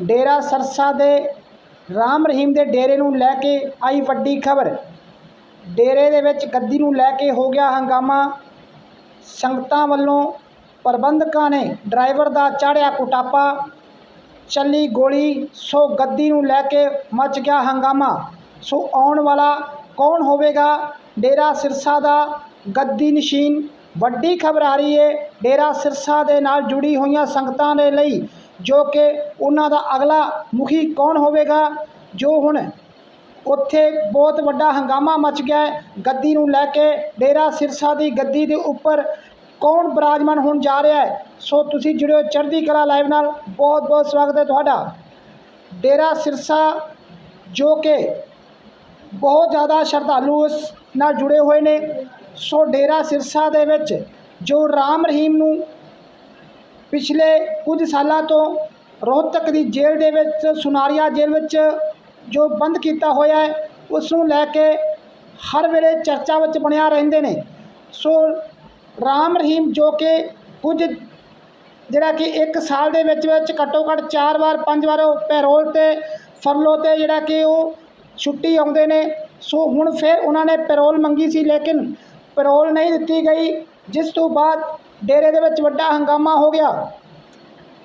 ਡੇਰਾ ਸਰਸਾ ਦੇ ਰਾਮ ਰਹੀਮ ਦੇ ਡੇਰੇ ਨੂੰ ਲੈ ਕੇ ਆਈ ਵੱਡੀ ਖਬਰ। ਡੇਰੇ ਦੇ ਵਿੱਚ ਗੱਦੀ ਨੂੰ ਲੈ ਕੇ ਹੋ ਗਿਆ ਹੰਗਾਮਾ। ਸੰਗਤਾਂ ਵੱਲੋਂ ਪ੍ਰਬੰਧਕਾਂ ਨੇ ਡਰਾਈਵਰ ਦਾ ਚਾੜਿਆ ਕੁਟਾਪਾ। ਚੱਲੀ ਗੋਲੀ, ਸੋ ਗੱਦੀ ਨੂੰ ਲੈ ਕੇ ਮਚ ਗਿਆ ਹੰਗਾਮਾ। ਸੋ ਆਉਣ ਵਾਲਾ ਕੌਣ ਹੋਵੇਗਾ? ਡੇਰਾ ਸਿਰਸਾ ਦਾ ਗੱਦੀ ਨਸ਼ੀਨ। ਵੱਡੀ ਖਬਰ ਆ ਰਹੀ ਹੈ ਡੇਰਾ ਸਿਰਸਾ ਦੇ ਨਾਲ ਜੁੜੀ ਹੋਈਆਂ ਸੰਗਤਾਂ ਦੇ ਲਈ ਜੋ ਕਿ ਉਹਨਾਂ ਦਾ ਅਗਲਾ ਮੁਖੀ ਕੌਣ ਹੋਵੇਗਾ? ਜੋ ਹੁਣ ਉੱਥੇ ਬਹੁਤ ਵੱਡਾ ਹੰਗਾਮਾ ਮਚ ਗਿਆ ਹੈ, ਗੱਦੀ ਨੂੰ ਲੈ ਕੇ ਡੇਰਾ ਸਿਰਸਾ ਦੀ ਗੱਦੀ ਦੇ ਉੱਪਰ ਕੌਣ ਬਿਰਾਜਮਾਨ ਹੋਣ ਜਾ ਰਿਹਾ ਹੈ? ਸੋ ਤੁਸੀਂ ਜੁੜਿਓ ਚੜ੍ਹਦੀ ਕਲਾ ਲਾਈਵ ਨਾਲ। ਬਹੁਤ ਬਹੁਤ ਸਵਾਗਤ ਹੈ ਤੁਹਾਡਾ। ਡੇਰਾ ਸਿਰਸਾ ਜੋ ਕਿ ਬਹੁਤ ਜ਼ਿਆਦਾ ਸ਼ਰਧਾਲੂ ਇਸ ਨਾਲ ਜੁੜੇ ਹੋਏ ਨੇ। ਸੋ ਡੇਰਾ ਸਿਰਸਾ ਦੇ ਵਿੱਚ ਜੋ ਰਾਮ ਰਹੀਮ ਨੂੰ ਪਿਛਲੇ ਕੁਝ ਸਾਲਾਂ ਤੋਂ ਰੋਹਤਕ ਦੀ ਜੇਲ੍ਹ ਦੇ ਵਿੱਚ, ਸੁਨਾਰੀਆ ਜੇਲ੍ਹ ਵਿੱਚ ਜੋ ਬੰਦ ਕੀਤਾ ਹੋਇਆ ਹੈ ਉਸ ਨੂੰ ਲੈ ਕੇ ਹਰ ਵੇਲੇ ਚਰਚਾ ਵਿੱਚ ਬਣਿਆ ਰਹਿੰਦੇ ਨੇ। ਸੋ ਰਾਮ ਰਹੀਮ ਜੋ ਕਿ ਕੁਝ, ਜਿਹੜਾ ਕਿ ਇੱਕ ਸਾਲ ਦੇ ਵਿੱਚ ਵਿੱਚ ਘੱਟੋ ਘੱਟ ਚਾਰ ਵਾਰ, ਪੰਜ ਵਾਰ ਉਹ ਪੈਰੋਲ ਤੇ, ਫਰਲੋ ਤੇ ਜਿਹੜਾ ਕਿ ਉਹ ਛੁੱਟੀ ਆਉਂਦੇ ਨੇ। ਸੋ ਹੁਣ ਫਿਰ ਉਹਨਾਂ ਨੇ ਪੈਰੋਲ ਮੰਗੀ ਸੀ, ਲੇਕਿਨ ਪੈਰੋਲ ਨਹੀਂ ਦਿੱਤੀ ਗਈ, ਜਿਸ ਤੋਂ ਬਾਅਦ ਡੇਰੇ ਦੇ ਵਿੱਚ ਵੱਡਾ ਹੰਗਾਮਾ ਹੋ ਗਿਆ।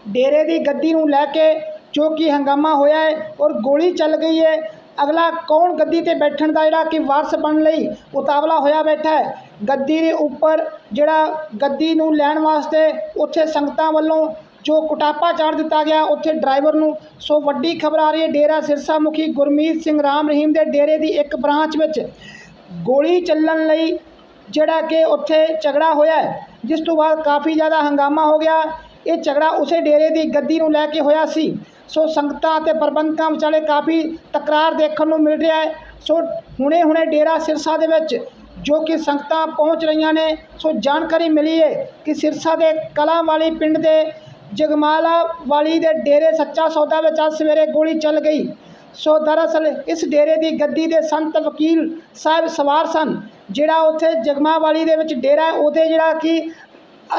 ਡੇਰੇ ਦੀ ਗੱਦੀ ਨੂੰ ਲੈ ਕੇ ਜੋ ਕਿ ਹੰਗਾਮਾ ਹੋਇਆ ਹੈ ਔਰ ਗੋਲੀ ਚੱਲ ਗਈ ਹੈ, ਅਗਲਾ ਕੌਣ ਗੱਦੀ ਤੇ ਬੈਠਣ ਦਾ ਜਿਹੜਾ ਕਿ ਵਾਰਸ ਬਣਨ ਲਈ ਉਤਾਵਲਾ ਹੋਇਆ ਬੈਠਾ ਹੈ? ਗੱਦੀ ਦੇ ਉੱਪਰ ਜਿਹੜਾ ਗੱਦੀ ਨੂੰ ਲੈਣ ਵਾਸਤੇ ਉੱਥੇ ਸੰਗਤਾਂ ਵੱਲੋਂ ਜੋ ਕੁਟਾਪਾ ਚਾੜ ਦਿੱਤਾ ਗਿਆ, ਉੱਥੇ ਡਰਾਈਵਰ ਨੂੰ ਸੋ ਵੱਡੀ ਖਬਰ ਆ ਰਹੀ ਹੈ, ਡੇਰਾ ਸਿਰਸਾ ਮੁਖੀ ਗੁਰਮੀਤ ਸਿੰਘ ਰਾਮ ਰਹੀਮ ਦੇ ਡੇਰੇ ਦੀ ਇੱਕ ਬ੍ਰਾਂਚ ਵਿੱਚ ਗੋਲੀ ਚੱਲਣ ਲਈ ਜਿਹੜਾ ਕਿ ਉੱਥੇ ਝਗੜਾ ਹੋਇਆ ਹੈ। ਜਿਸ ਤੋਂ ਬਾਅਦ ਕਾਫੀ ਜ਼ਿਆਦਾ ਹੰਗਾਮਾ ਹੋ ਗਿਆ। ਇਹ ਝਗੜਾ ਉਸੇ ਡੇਰੇ ਦੀ ਗੱਦੀ ਨੂੰ ਲੈ ਕੇ ਹੋਇਆ ਸੀ। ਸੋ ਸੰਗਤਾਂ ਅਤੇ ਪ੍ਰਬੰਧਕਾਂ ਵਿਚਾਲੇ ਕਾਫੀ ਤਕਰਾਰ ਦੇਖਣ ਨੂੰ ਮਿਲ ਰਿਹਾ ਹੈ। ਸੋ ਹੁਣੇ ਹੁਣੇ ਡੇਰਾ ਸਿਰਸਾ ਦੇ ਵਿੱਚ ਜੋ ਕਿ ਸੰਗਤਾਂ ਪਹੁੰਚ ਰਹੀਆਂ ਨੇ ਸੋ ਜਾਣਕਾਰੀ ਮਿਲੀ ਹੈ ਕਿ ਸਿਰਸਾ ਦੇ ਕਲਾਂ ਵਾਲੀ ਪਿੰਡ ਦੇ ਜਗਮਾਲਾ ਵਾਲੀ ਦੇ ਡੇਰੇ ਸੱਚਾ ਸੌਦਾ ਵਿੱਚ ਅੱਜ ਸਵੇਰੇ ਗੋਲੀ ਚੱਲ ਗਈ। ਸੋ ਦਰਅਸਲ ਇਸ ਡੇਰੇ ਦੀ ਗੱਦੀ ਦੇ ਸੰਤ ਵਕੀਲ ਸਾਹਿਬ ਸਵਾਰ ਸਨ ਜਿਹੜਾ ਉੱਥੇ ਜਗਮਾ ਵਾਲੀ ਦੇ ਵਿੱਚ ਡੇਰਾ ਹੈ, ਉਹਦੇ ਜਿਹੜਾ ਕਿ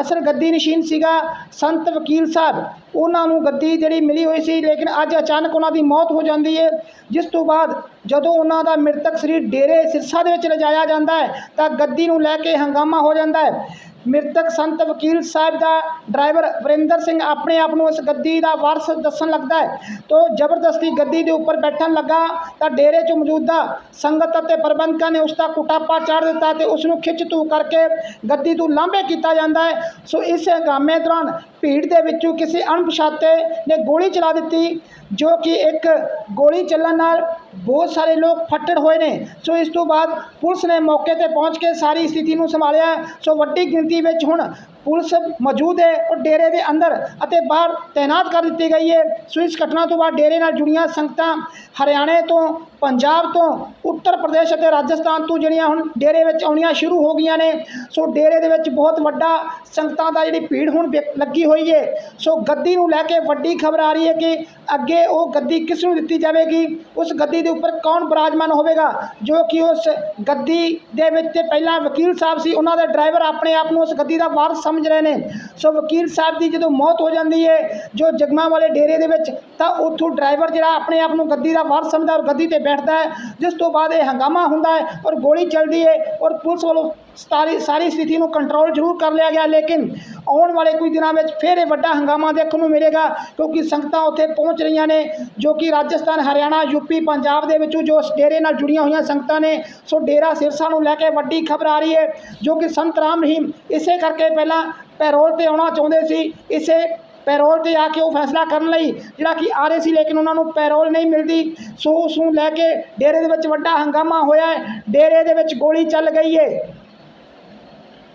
ਅਸਲ ਗੱਦੀ ਨਸ਼ੀਨ ਸੀਗਾ। ਸੰਤ ਵਕੀਲ ਸਾਹਿਬ, ਉਹਨਾਂ ਨੂੰ ਗੱਦੀ ਜਿਹੜੀ ਮਿਲੀ ਹੋਈ ਸੀ, ਲੇਕਿਨ ਅੱਜ ਅਚਾਨਕ ਉਹਨਾਂ ਦੀ ਮੌਤ ਹੋ ਜਾਂਦੀ ਹੈ ਜਿਸ ਤੋਂ ਬਾਅਦ ਜਦੋਂ ਉਹਨਾਂ ਦਾ ਮ੍ਰਿਤਕ ਸਰੀਰ ਡੇਰੇ ਸਿਰਸਾ ਦੇ ਵਿੱਚ ਲਿਜਾਇਆ ਜਾਂਦਾ ਹੈ, ਤਾਂ ਗੱਦੀ ਨੂੰ ਲੈ ਕੇ ਹੰਗਾਮਾ ਹੋ ਜਾਂਦਾ ਹੈ। ਮ੍ਰਿਤਕ ਸੰਤ ਵਕੀਲ ਸਾਹਿਬ ਦਾ ਡਰਾਈਵਰ ਵਰਿੰਦਰ ਸਿੰਘ ਆਪਣੇ ਆਪ ਨੂੰ ਇਸ ਗੱਦੀ ਦਾ ਵਾਰਸ ਦੱਸਣ ਲੱਗਦਾ ਹੈ। ਤੋ ਜ਼ਬਰਦਸਤੀ ਗੱਦੀ ਦੇ ਉੱਪਰ ਬੈਠਣ ਲੱਗਾ ਤਾਂ ਡੇਰੇ 'ਚ ਮੌਜੂਦਾ ਸੰਗਤ ਅਤੇ ਪ੍ਰਬੰਧਕਾਂ ਨੇ ਉਸ ਦਾ ਕੁਟਾਪਾ ਚਾੜ ਦਿੱਤਾ ਤੇ ਉਸ ਨੂੰ ਖਿੱਚ ਧੂ ਕਰਕੇ ਗੱਦੀ ਤੋਂ ਲਾਂਭੇ ਕੀਤਾ ਜਾਂਦਾ ਹੈ। ਸੋ ਇਸ ਹੰਗਾਮੇ ਦੌਰਾਨ ਭੀੜ ਦੇ ਵਿੱਚੋਂ ਕਿਸੇ ਅਣਪਛਾਤੇ ਨੇ ਗੋਲੀ ਚਲਾ ਦਿੱਤੀ, ਜੋ ਕਿ ਇੱਕ ਗੋਲੀ ਚੱਲਣ ਨਾਲ ਬਹੁਤ ਸਾਰੇ ਲੋਕ ਫੱਟੜ ਹੋਏ ਨੇ। ਸੋ ਇਸ ਤੋਂ ਬਾਅਦ ਪੁਲਿਸ ਨੇ ਮੌਕੇ ਤੇ ਪਹੁੰਚ ਕੇ ਸਾਰੀ ਸਥਿਤੀ ਨੂੰ ਸੰਭਾਲਿਆ। ਸੋ ਵੱਡੀ ਗਿਣਤੀ ਵਿੱਚ ਹੁਣ ਪੁਲਿਸ ਮੌਜੂਦ ਹੈ ਉਹ ਡੇਰੇ ਦੇ ਅੰਦਰ ਅਤੇ ਬਾਹਰ ਤਾਇਨਾਤ ਕਰ ਦਿੱਤੀ ਗਈ ਹੈ। ਸੋ ਇਸ ਘਟਨਾ ਤੋਂ ਬਾਅਦ ਡੇਰੇ ਨਾਲ ਜੁੜੀਆਂ ਸੰਗਤਾਂ ਹਰਿਆਣੇ ਤੋਂ, ਪੰਜਾਬ ਤੋਂ, ਉੱਤਰ ਪ੍ਰਦੇਸ਼ ਅਤੇ ਰਾਜਸਥਾਨ ਤੋਂ ਜਿਹੜੀਆਂ ਹੁਣ ਡੇਰੇ ਵਿੱਚ ਆਉਣੀਆਂ ਸ਼ੁਰੂ ਹੋ ਗਈਆਂ ਨੇ। ਸੋ ਡੇਰੇ ਦੇ ਵਿੱਚ ਬਹੁਤ ਵੱਡਾ ਸੰਗਤਾਂ ਦਾ ਜਿਹੜੀ ਭੀੜ ਹੁਣ ਵੇਖ- ਲੱਗੀ ਹੋਈ ਹੈ। ਸੋ ਗੱਦੀ ਨੂੰ ਲੈ ਕੇ ਵੱਡੀ ਖਬਰ ਆ ਰਹੀ ਹੈ ਕਿ ਅੱਗੇ ਉਹ ਗੱਦੀ ਕਿਸ ਨੂੰ ਦਿੱਤੀ ਜਾਵੇਗੀ? ਉਸ ਗੱਦੀ ਦੇ ਉੱਪਰ ਕੌਣ ਬਰਾਜਮਾਨ ਹੋਵੇਗਾ? ਜੋ ਕਿ ਉਸ ਗੱਦੀ ਦੇ ਵਿੱਚ ਤੇ ਪਹਿਲਾਂ ਵਕੀਲ ਸਾਹਿਬ ਸੀ, ਉਹਨਾਂ ਦੇ ਡਰਾਈਵਰ ਆਪਣੇ ਆਪ ਨੂੰ ਉਸ ਗੱਦੀ ਦਾ ਵਾਰਸ ਸਮਝ ਰਹੇ ਨੇ। ਸੋ ਵਕੀਲ ਸਾਹਿਬ ਦੀ ਜਦੋਂ ਮੌਤ ਹੋ ਜਾਂਦੀ ਹੈ ਜੋ ਜਗਮਾ ਵਾਲੇ ਡੇਰੇ ਦੇ ਵਿੱਚ, ਤਾਂ ਉੱਥੋਂ ਡਰਾਈਵਰ ਜਿਹੜਾ ਆਪਣੇ ਆਪ ਨੂੰ ਗੱਦੀ ਦਾ ਵਾਰਸ ਸਮਝਦਾ ਔਰ ਗੱਦੀ ਤੇ ਬੈਠਦਾ ਹੈ, ਜਿਸ ਤੋਂ ਬਾਅਦ ਇਹ ਹੰਗਾਮਾ ਹੁੰਦਾ ਹੈ ਔਰ ਗੋਲੀ ਚੱਲਦੀ ਹੈ ਔਰ ਪੁਲਿਸ ਵੱਲੋਂ ਸਾਰੀ ਸਾਰੀ ਸਥਿਤੀ ਨੂੰ ਕੰਟਰੋਲ ਜ਼ਰੂਰ ਕਰ ਲਿਆ ਗਿਆ, ਲੇਕਿਨ ਆਉਣ ਵਾਲੇ ਕੁਝ ਦਿਨਾਂ ਵਿੱਚ ਫਿਰ ਇਹ ਵੱਡਾ ਹੰਗਾਮਾ ਦੇਖਣ ਨੂੰ ਮਿਲੇਗਾ, ਕਿਉਂਕਿ ਸੰਗਤਾਂ ਉੱਥੇ ਪਹੁੰਚ ਰਹੀਆਂ ਨੇ, ਜੋ ਕਿ ਰਾਜਸਥਾਨ, ਹਰਿਆਣਾ ਯੂਪੀ ਪੰਜਾਬ ਦੇ ਵਿੱਚੋਂ ਜੋ ਡੇਰੇ ਨਾਲ ਜੁੜੀਆਂ ਹੋਈਆਂ ਸੰਗਤਾਂ ਨੇ, ਸੋ ਡੇਰਾ ਸਿਰਸਾ ਨੂੰ ਲੈ ਕੇ ਵੱਡੀ ਖਬਰ ਆ ਰਹੀ ਹੈ, ਜੋ ਕਿ ਸੰਤ ਰਾਮ ਰਹੀਮ ਇਸੇ ਕਰਕੇ ਪਹਿਲਾਂ ਪੈਰੋਲ ਤੇ ਆਉਣਾ ਚਾਹੁੰਦੇ ਸੀ, ਇਸੇ ਪੈਰੋਲ ਤੇ ਆ ਕੇ ਉਹ ਫੈਸਲਾ ਕਰਨ ਲਈ, ਜਿਹੜਾ ਕਿ ਆ ਰਹੇ ਸੀ, ਲੇਕਿਨ ਉਹਨਾਂ ਨੂੰ ਪੈਰੋਲ ਨਹੀਂ ਮਿਲਦੀ, ਸੋ ਉਸ ਨੂੰ ਲੈ ਕੇ ਡੇਰੇ ਦੇ ਵਿੱਚ ਵੱਡਾ ਹੰਗਾਮਾ ਹੋਇਆ ਹੈ, ਡੇਰੇ ਦੇ ਵਿੱਚ ਗੋਲੀ ਚੱਲ ਗਈ ਹੈ।